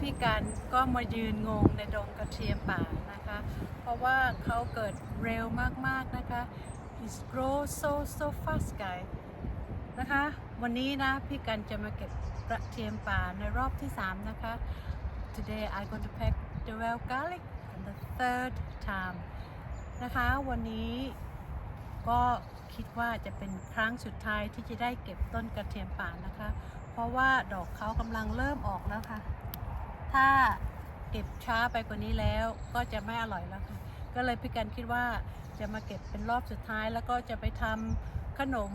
พี่กันก็มายืนงงในดงกระเทียมป่านะคะ เพราะว่าเขาเกิดเร็วมากๆนะคะ it grows so so fast guys นะคะ วันนี้นะพี่กันจะมาเก็บกระเทียมป่าในรอบที่ 3 นะคะ today I going to pack the wild garlic for the third time นะคะ วันนี้ก็คิดว่าจะเป็นครั้งสุดท้ายที่จะได้เก็บต้นกระเทียมป่านะคะ เพราะว่าดอกเขากำลังเริ่มออกแล้วค่ะ ถ้าเก็บช้าไปกว่านี้แล้วก็จะไม่อร่อยแล้วค่ะ ก็เลยพี่กันคิดว่าจะมาเก็บเป็นรอบสุดท้าย แล้วก็จะไปทำขนม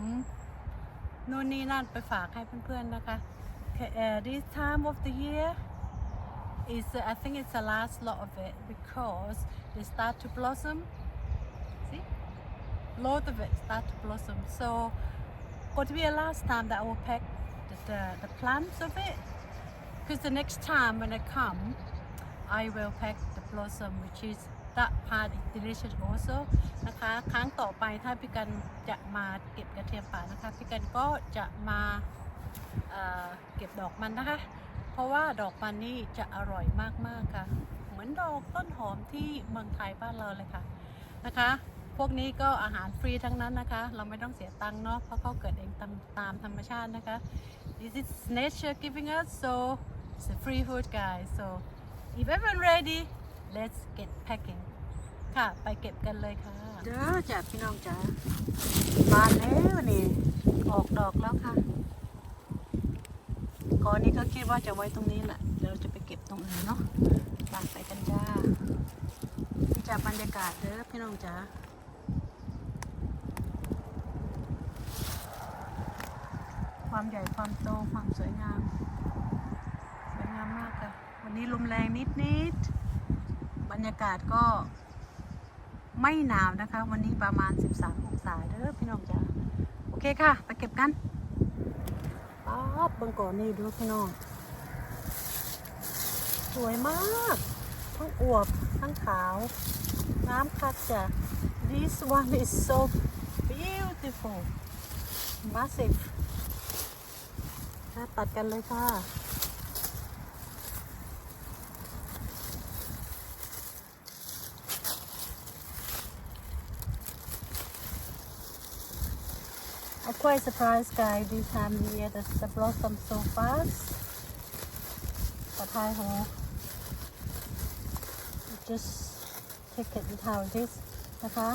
นู่นนี่นั่นไปฝากให้เพื่อนๆนะคะ uh, this time of the year is uh, I think it's the last lot of it because they start to blossom. See, load of it start to blossom. So, going to be the last time that I will pack the, the, the plants of it. Because the next time when I come, I will pack the blossom, which is that part is delicious also นะคะ ครั้งต่อไปถ้าพี่กันจะมาเก็บกระเทียมป่านะคะ พี่กันก็จะมาเเก็บดอกมันนะคะ เพราะว่าดอกมันนี่จะอร่อยมากๆค่ะ เหมือนดอกต้นหอมที่เมืองไทยบ้านเราเลยค่ะ นะคะ พวกนี้ก็อาหารฟรีทั้งนั้นนะคะ เราไม่ต้องเสียตังค์เนาะ เพราะเขาเกิดเองตามตามธรรมชาตินะคะ This is nature giving us so it's a free food guys so if everyone ready let's get packing ค่ะ ไปเก็บกันเลยค่ะ เด้อจ้ะพี่น้องจ้าบานแล้วนี่ ออกดอกแล้วค่ะก่อนนี้ก็คิดว่าจะไว้ตรงนี้แหละเดี๋ยวจะไปเก็บตรงอื่นเนาะบานไปกันจ้านี่จ้าบรรยากาศเด้อพี่น้องจ้าความใหญ่ความโตความสวยงาม สวยงามมากค่ะ วั นี้ลมแรงนิดนิดบรรยากาศก็ไม่หนาวนะคะ วันนี้ประมาณ 13 องศาเด้อพี่น้องจ้าโอเคค่ะ ไปเก็บกันป๊าบบังก่อนนี่ดูพี่น้อง สวยมาก ทั้งอวบ ทั้งขาว น้ำคัดจ้ะ This one is so beautiful massive ตัดกันเลยค่ะ quite surprised, guys, this time of year that the blossom so fast. But hi ho. Just take it with how it is นะคะ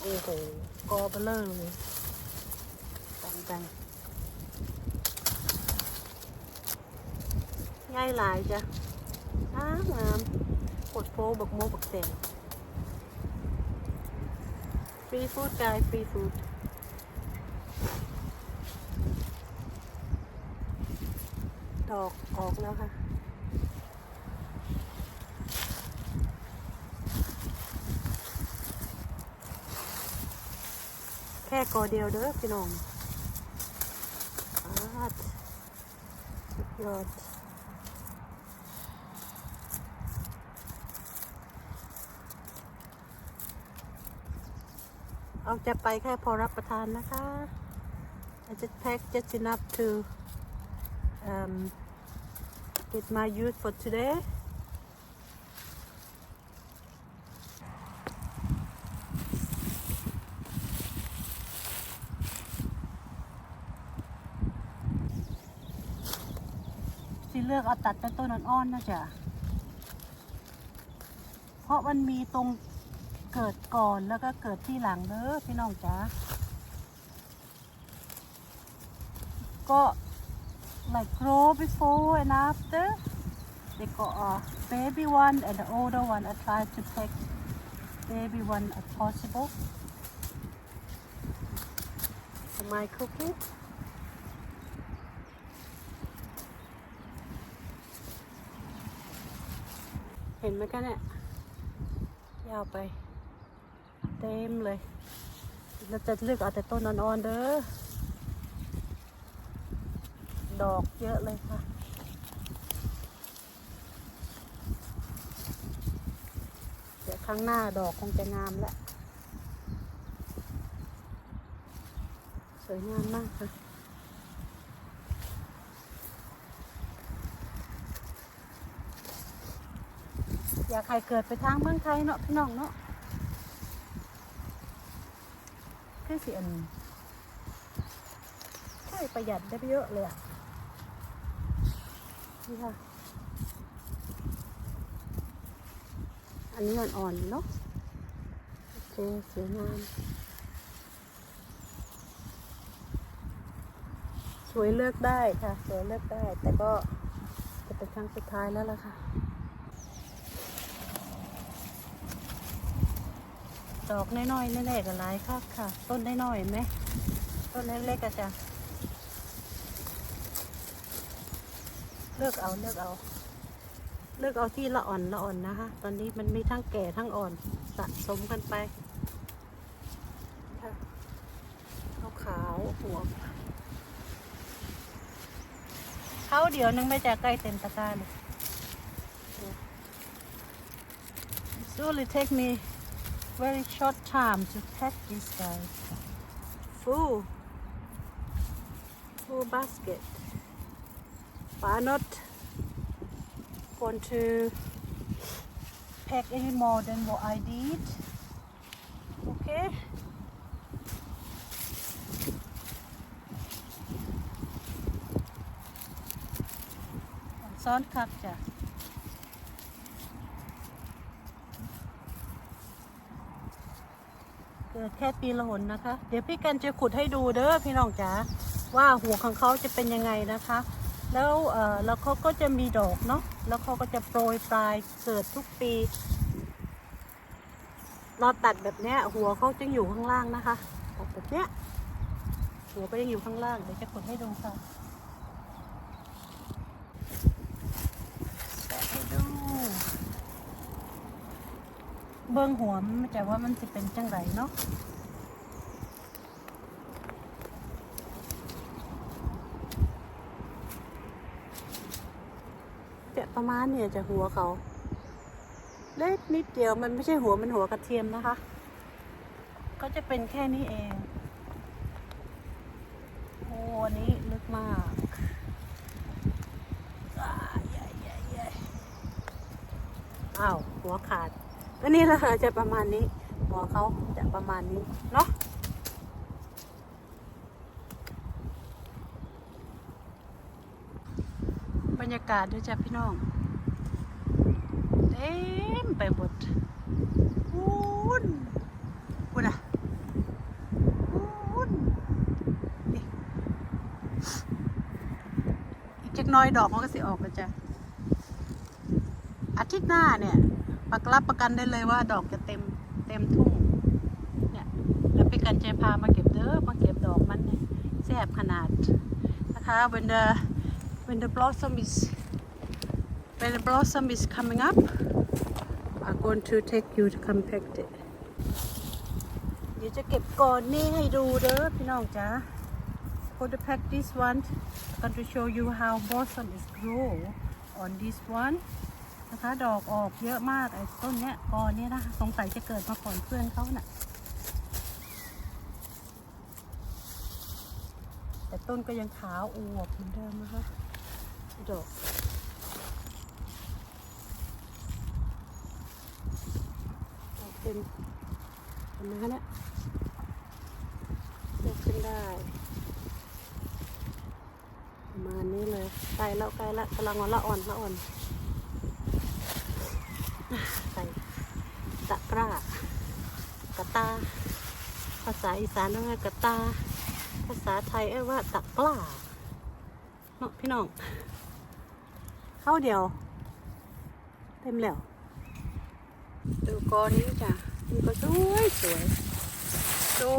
โอ้โหกอเบลเลอร์เลยแต่งๆง่ายหลายจ้ะอ้างงามกดโพบักโมบักเตงฟรีฟู้ดกายฟรีฟู้ ดอกออกแล้วค่ะ แค่กอเดียวเด้อพี่น้องอาดสุดยอดเอาจะไปแค่พอรับประทานนะคะ I just pack just enough to um, get my use for today ที่เลือกเอาตัดเป็นต้นอ่อนๆนะจ๊ะ เพราะมันมีตรงเกิดก่อนแล้วก็เกิดที่หลังเด้อพี่น้องจ๋าก็ like grow before and after they got a baby one and the older one I try to take baby one as possible for my cooking เห็นไหมกันเนี่ย ยาวไป เต็มเลยเราจะเลือกเอาแต่ต้นอ่อนๆเด้อ ดอกเยอะเลยค่ะ เดี๋ยวข้างหน้าดอกคงจะงามแล้ว สวยงามมากค่ะอยากใครเกิดไปทางเมืองไทยเนาะพี่น้องเนาะค่อเสียนใช่ประหยัดได้เยอะเลยอะ นี่ค่ะ อันนี้อ่อนๆเนาะโอเคสวยงามสวยเลือกได้ค่ะ สวยเลือกได้ แต่ก็จะเป็นครั้งสุดท้ายแล้วล่ะค่ะ ดอกน้อยๆนี่แหละก็หลายค่ะค่ะ ต้นน้อยๆเห็นไหมต้นเล็กๆก็จะ เลือกเอาเลือกเอา เลือกเอาที่ละอ่อนละอ่อนนะคะ ตอนนี้มันมีทั้งแก่ทั้งอ่อนสะสมกันไปค่ะขาวหัวเขาเดี๋ยวนึงไม่จะใกล้เต็มตะกร้าเลย It only take me very short time to pack this guy. Full, full basket. But I'm not want to pack any more than what I did. Okay. ซ้อนคักจ้ะเกิดแค่ปีละหนนะคะ เดี๋ยวพี่กันจะขุดให้ดูเด้อพี่น้องจ๋าว่าหัวของเขาจะเป็นยังไงนะคะ แล้วเออแล้วเขาก็จะมีดอกเนาะแล้วเขาก็จะโปรยปลายเกิดทุกปี เราตัดแบบเนี้ย หัวเขาจะอยู่ข้างล่างนะคะตัดแบบเนี้ยหัวก็ยังอยู่ข้างล่างเดี๋ยวจะขุดให้ดูค่ะแกะให้ดูเบิ้องหัวมันจะว่ามันจะเป็นจังไรเนาะ ประมาณเนี่ยจะหัวเขา เล็กนิดเดียวมันไม่ใช่หัวมันหัวกระเทียมนะคะ ก็จะเป็นแค่นี้เองโอ้อันนี้ลึกมากอ้าวหัวขาดก็นี่แหละจะประมาณนี้ หัวเขาจะประมาณนี้เนาะบรรยากาศด้วยจ้ะพี่น้อง ต็มไปหมดวุ้นวุ้นอะวุ้นนี่อีกจักหน้อยดอกมันก็สิออกแล้วจ้ะอาทิตย์หน้าเนี่ยปักรับประกันได้เลยว่าดอกจะเต็มเต็มทุ่งเนี่ยแล้วไปกันจพามาเก็บเด้อมาเก็บดอกมันเนี่ยแซ่บขนาดนะคะ when the when the blossom is when the blossom is coming up I'm going to take you to come pick it เดี๋ยวจะเก็บก่อนนี่ให้ดูเด้อพี่น้องจ้า for the pack this one I'm going to show you how blossom is grow on this one นะคะดอกออกเยอะมากไอ้ต้นเนี้ยกอเนี้ยนะสงสัยจะเกิดมาก่อนเพื่อนเขาน่ะแต่ต้นก็ยังขาวอวบเหมือนเดิมนะคะดอก เป็นเห็นไหมคะเนี่ยยกขึ้นได้ ประมาณนี้เลยใกล้แล้วใกล้แล้วกำลังอ่อนละอ่อนละอ่อนใส่ตะกร้ากระตา ภาษาอีสานเรียกว่ากระตา ภาษาไทยเรียกว่าตะกร้าเนาะพี่น้องเข้าเดียว เต็มแล้ว ดูกอนี้จ้ะนี่ก็สวยสวย so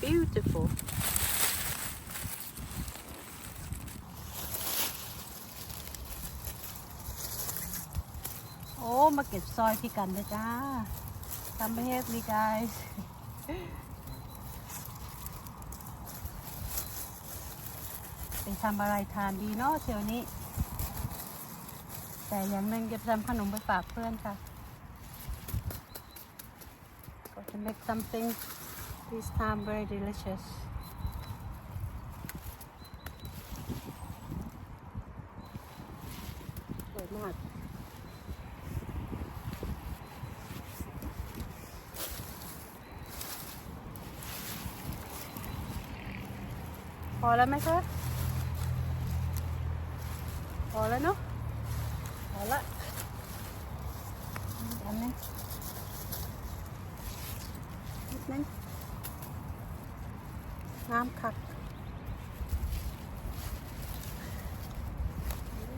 beautiful โอ้ มาเก็บซอยพี่กันนะจ้าทำไปเฮฟมี guys ไปทำอะไรทานดีเนาะเที่ยวนี้ แต่อย่างหนึ่งจะทำขนมไปฝากเพื่อนค่ะ make something this time very delicious. Or not. พอแล้วไหมคะ นิดนึงน้ำคัก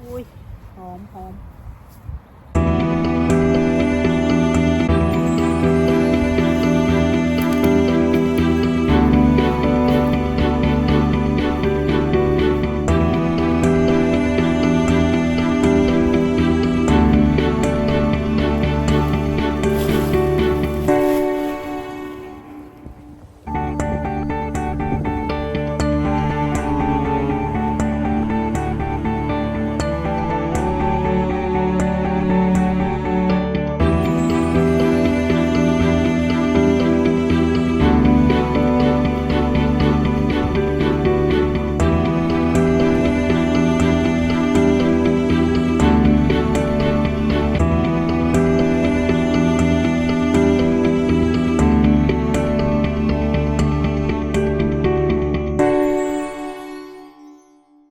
อุ้ยหอมหอม